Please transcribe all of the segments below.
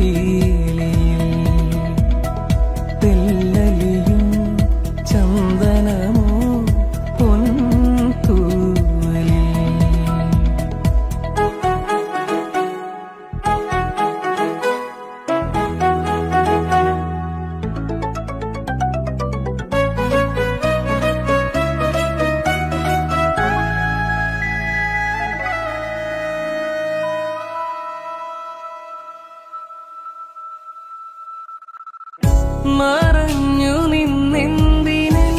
ouvir. മറഞ്ഞു നിന്നെന്തിനൻ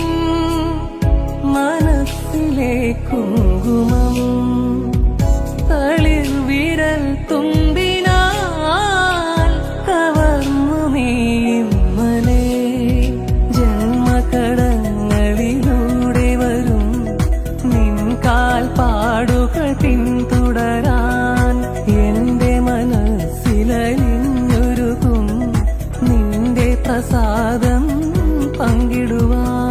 മനസ്സിലെ കുങ്കുമം തളിർ വിരൽ തുമ്പിനാൽ കവർന്നു നീ ഇന്നലെ ജന്മകടങ്ങളിലൂടെ വരും നിൻ കാൽ പാടുകൾ പിന്തു ஆனந்தம் பங்கிடுவான்.